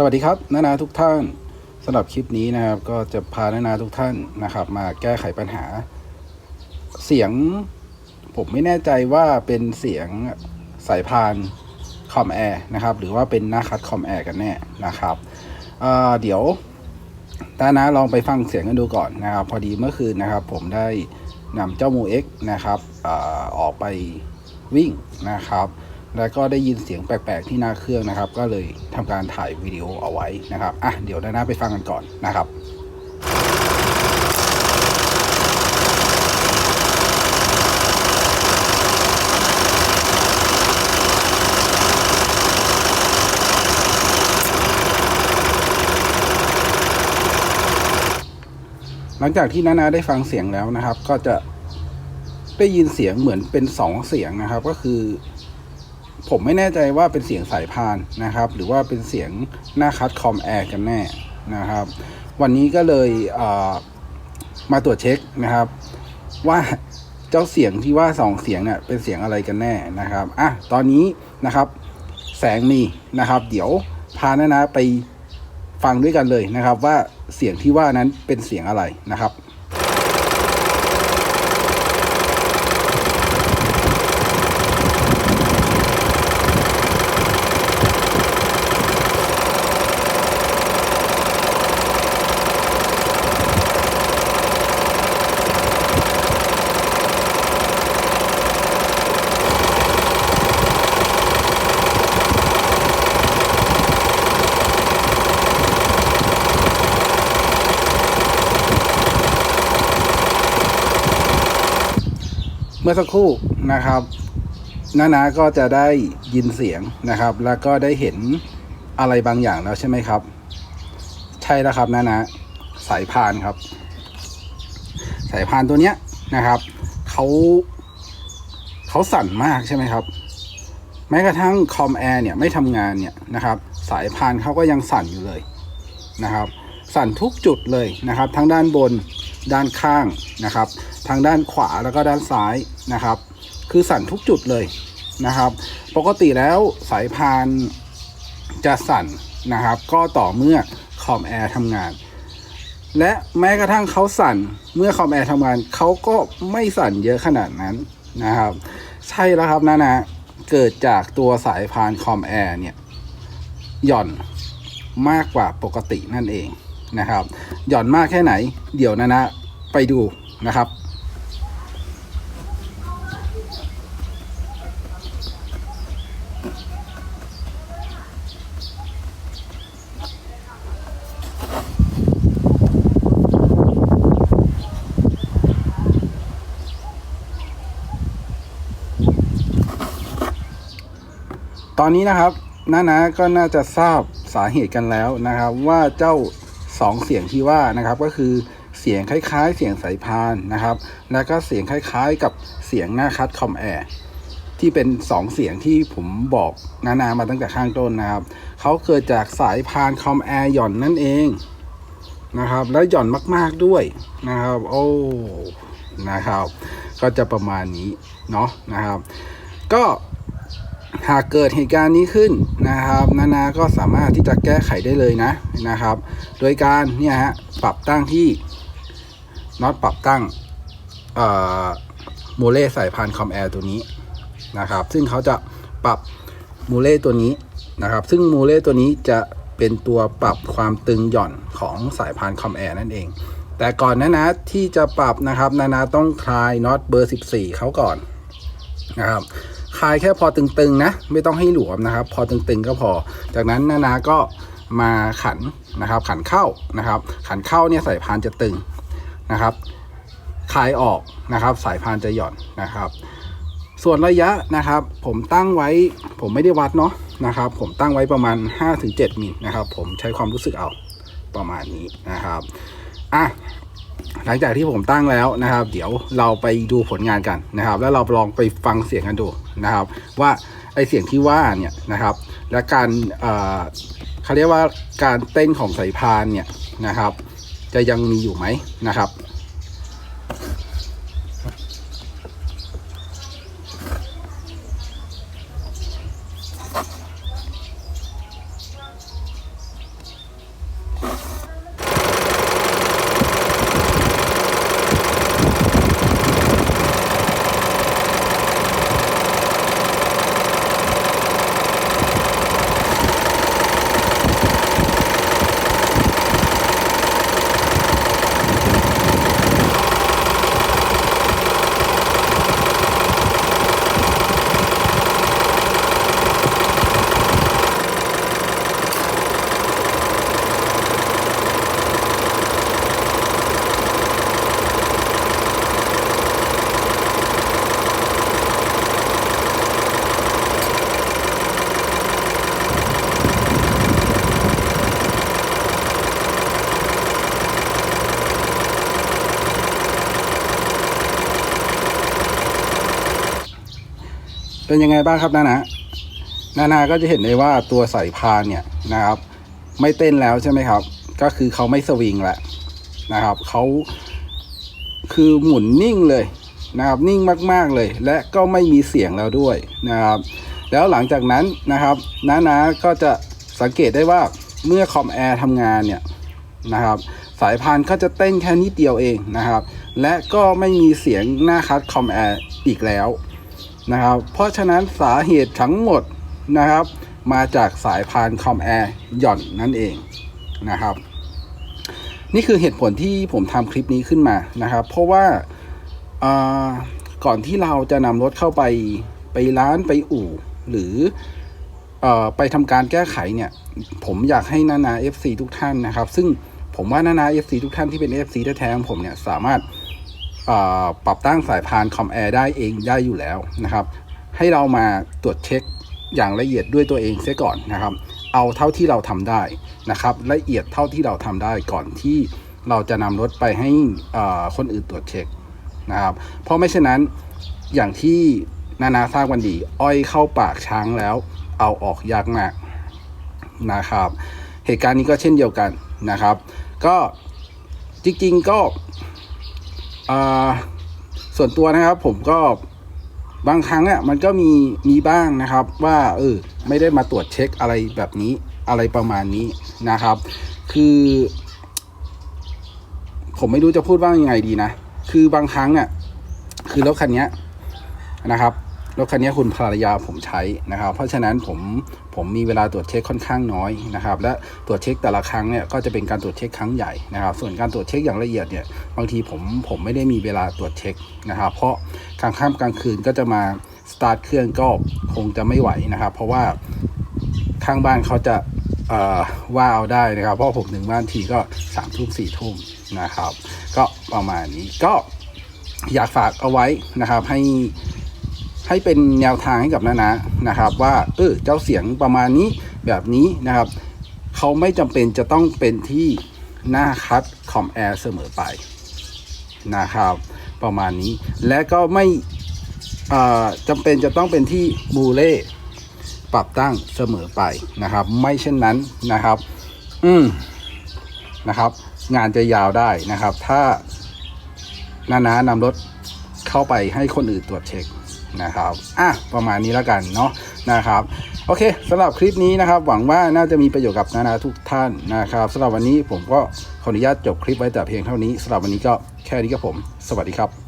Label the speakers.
Speaker 1: สวัสดีครับนานาทุกท่านสำหรับคลิปนี้นะครับก็จะพานานาทุกท่านนะครับ มาแก้ไขปัญหา เสียงผมไม่แน่ใจว่าเป็นเสียงสายพานคอมแอร์นะครับ หรือว่าเป็นหน้าคัดคอมแอร์กันแน่นะครับอ่าเดี๋ยวนานาลองไปฟังเสียงกันดูก่อนนะครับ พอดีเมื่อคืนนะครับ ผมได้ นำเจ้ามูเอ็กนะครับออกไปวิ่งนะครับ แล้วก็ได้ยินเสียงแปลกๆที่หน้าเครื่องนะครับ ก็เลยทำการถ่ายวิดีโอเอาไว้นะครับอะเดี๋ยวนานาไปฟังกันก่อนนะครับ หลังจากที่นานาได้ฟังเสียงแล้วนะครับ ก็จะได้ยินเสียงเหมือนเป็นสองเสียงนะครับ ก็คือ ผมไม่แน่ใจว่าเป็นเสียงสายพานนะครับ หรือว่าเป็นเสียงหน้าคัดคอมแอร์กันแน่นะครับ วันนี้ก็เลยเมาตรวจเช็คนะครับ ว่าเจ้าเสียงที่ว่าสองเสียงเนี่ยเป็นเสียงอะไรกันแน่นะครับอะตอนนี้นะครับ แสงมีนะครับ เดี๋ยวพานานาไป ฟังด้วยกันเลยนะครับ ว่าเสียงที่ว่านั้นเป็นเสียงอะไรนะครับ มื่อสักครู่นะครับน้านาก็จะได้ยินเสียงนะครับ แล้วก็ได้เห็นอะไรบางอย่างแล้วใช่ไหมครับ ใช่แล้วครับน้านาสายพานครับ สายพานตัวเนี้ยนะครับเขาเขาสั่นมากใช่ไหมครับ แม้กระทั่งคอมแอร์เนี่ยไม่ทำงานเนี่ยนะครับ สายพานเขาก็ยังสั่นอยู่เลยนะครับ สั่นทุกจุดเลยนะครับ ทั้งด้านบนด้านข้างนะครับ ทางด้านขวาแล้วก็ด้านซ้ายนะครับ คือสั่นทุกจุดเลยนะครับ ปกติแล้วสายพานจะสั่นนะครับ ก็ต่อเมื่อคอมแอร์ทำงาน และแม้กระทั่งเขาสั่นเมื่อคอมแอร์ทำงานเขาก็ไม่สั่นเยอะขนาดนั้นนะครับ ใช่แล้วครับนะนะเกิดจากตัวสายพานคอมแอร์เนี่ยหย่อนมากกว่าปกตินั่นเองนะครับ หย่อนมากแค่ไหน เดี๋ยวนะนะไปดูนะครับ ตอนนี้นะครับน้านาก็น่าจะทราบสาเหตุกันแล้วนะครับ ว่าเจ้าสองเสียงที่ว่านะครับก็คือเสียงคล้ายๆ เสียงสายพานนะครับ แล้วก็เสียงคล้ายๆ กับเสียงหน้าคัดคอมแอร์ที่เป็นสองเสียงที่ผมบอกนานามาตั้งแต่ข้างต้นนะครับเขาเกิดจากสายพานคอมแอร์หย่อนนั่นเองนะครับ แล้วหย่อนมากๆด้วยนะครับ โอ้นะครับ ก็จะประมาณนี้เนาะนะครับ ก็ หากเกิดเหตุการณ์นี้ขึ้นนะครับ นานาก็สามารถที่จะแก้ไขได้เลยนะนะครับ โดยการเนี่ยฮะปรับตั้งที่น็อตปรับตั้งโมเลสายพานคอมแอร์ตัวนี้นะครับ ซึ่งเขาจะปรับโมเลตัวนี้นะครับ ซึ่งโมเลตัวนี้จะเป็นตัวปรับความตึงหย่อนของสายพานคอมแอร์นั่นเอง แต่ก่อนนะนะที่จะปรับนะครับ นานาต้องคลายน็อตเบอร์ 14 เขาก่อนนะครับ คลายแค่พอตึงๆนะ ไม่ต้องให้หลวมนะครับ พอตึงๆก็พอ จากนั้นนานาก็มาขันนะครับ ขันเข้านะครับ ขันเข้าเนี่ยสายพานจะตึงนะครับคลายออกนะครับ สายพานจะหย่อนนะครับ ส่วนระยะนะครับ ผมตั้งไว้ผมไม่ได้วัดเนาะนะครับ ผมตั้งไว้ประมาณ 5-7มิลนะครับ ผมใช้ความรู้สึกเอาประมาณนี้นะครับอะ หลังจากที่ผมตั้งแล้วนะครับ เดี๋ยวเราไปดูผลงานกันนะครับ แล้วเราลองไปฟังเสียงกันดูนะครับ ว่าไอเสียงที่ว่าเนี่ยนะครับ และการเขาเรียกว่าการเต้นของสายพานเนี่ยนะครับ จะยังมีอยู่ไหมนะครับ เป็นยังไงบ้างครับนานานานาก็จะเห็นได้ว่าตัวสายพานเนี่ยนะครับ ไม่เต้นแล้วใช่ไหมครับ ก็คือเขาไม่สวิงแหละนะครับเขาคือหมุนนิ่งเลยนะครับนิ่งมากๆเลย และก็ไม่มีเสียงแล้วด้วยนะครับ แล้วหลังจากนั้นนะครับนานาก็จะสังเกตได้ว่าเมื่อคอมแอร์ทำงานเนี่ยนะครับสายพานก็จะเต้นแค่นิดเดียวเองนะครับ และก็ไม่มีเสียงหน้าคัดคอมแอร์อีกแล้ว นะครับ เพราะฉะนั้นสาเหตุทั้งหมดนะครับ มาจากสายพานคอมแอร์หย่อนนั่นเองนะครับ นี่คือเหตุผลที่ผมทำคลิปนี้ขึ้นมานะครับ เพราะว่าาก่อนที่เราจะนำรถเข้าไปไปร้านไปอู่ หรืออไปทำการแก้ไขเนี่ย ผมอยากให้นานา FC ทุกท่านนะครับ ซึ่งผมว่านานา FC ทุกท่านที่เป็น FC แท้ๆของผมเนี่ยสามารถ ปรับตั้งสายพานคอมแอร์ได้เองได้อยู่แล้วนะครับ ให้เรามาตรวจเช็คอย่างละเอียดด้วยตัวเองเสียก่อนนะครับ เอาเท่าที่เราทำได้นะครับ ละเอียดเท่าที่เราทำได้ก่อนที่เราจะนำรถไปให้คนอื่นตรวจเช็คนะครับ เพราะไม่เช่นนั้นอย่างที่นานาทราบกันดี อ้อยเข้าปากช้างแล้ว เอาออกยากมากนะครับ เหตุการณ์นี้ก็เช่นเดียวกันนะครับ ก็จริงๆก็ ส่วนตัวนะครับผมก็บางครั้งอะมันก็มีมีบ้างนะครับ ว่าเออไม่ได้มาตรวจเช็คอะไรแบบนี้อะไรประมาณนี้นะครับ คือ ผมไม่รู้จะพูดว่ายังไงดีนะ คือบางครั้งอะคือรถคันนี้นะครับ รถคันนี้คุณภรรยาผมใช้นะครับ เพราะฉะนั้นผมผมมีเวลาตรวจเช็คค่อนข้างน้อยนะครับ และตรวจเช็คแต่ละครั้งเนี่ยก็จะเป็นการตรวจเช็คครั้งใหญ่นะครับ ส่วนการตรวจเช็คอย่างละเอียดเนี่ยบางทีผมผมไม่ได้มีเวลาตรวจเช็คนะครับ เพราะกลางค่ำกลางคืนก็จะมาสตาร์ทเครื่องก็คงจะไม่ไหวนะครับ เพราะว่าข้างบ้านเขาจะว่าเอาได้นะครับ เพราะผมถึงบ้านทีก็สามทุ่มสี่ทุ่มนะครับ ก็ประมาณนี้ก็อยากฝากเอาไว้นะครับให้ ให้เป็นแนวทางให้กับนานานะครับ ว่าเออเจ้าเสียงประมาณนี้แบบนี้นะครับเขาไม่จำเป็นจะต้องเป็นที่หน้าคัดคอมแอร์เสมอไปนะครับ ประมาณนี้และก็ไม่จำเป็นจะต้องเป็นที่บูเล่ปรับตั้งเสมอไปนะครับ ไม่เช่นนั้นนะครับ อืมนะครับ งานจะยาวได้นะครับ ถ้านานานำรถเข้าไปให้คนอื่นตรวจเช็ค นะครับอะประมาณนี้แล้วกันเนาะนะครับโอเคสำหรับคลิปนี้นะครับ หวังว่าน่าจะมีประโยชน์กับนานาทุกท่านนะครับสำหรับวันนี้ผมก็ขออนุญาตจบคลิปไว้แต่เพียงเท่านี้สำหรับวันนี้ก็แค่นี้ครับผม สวัสดีครับ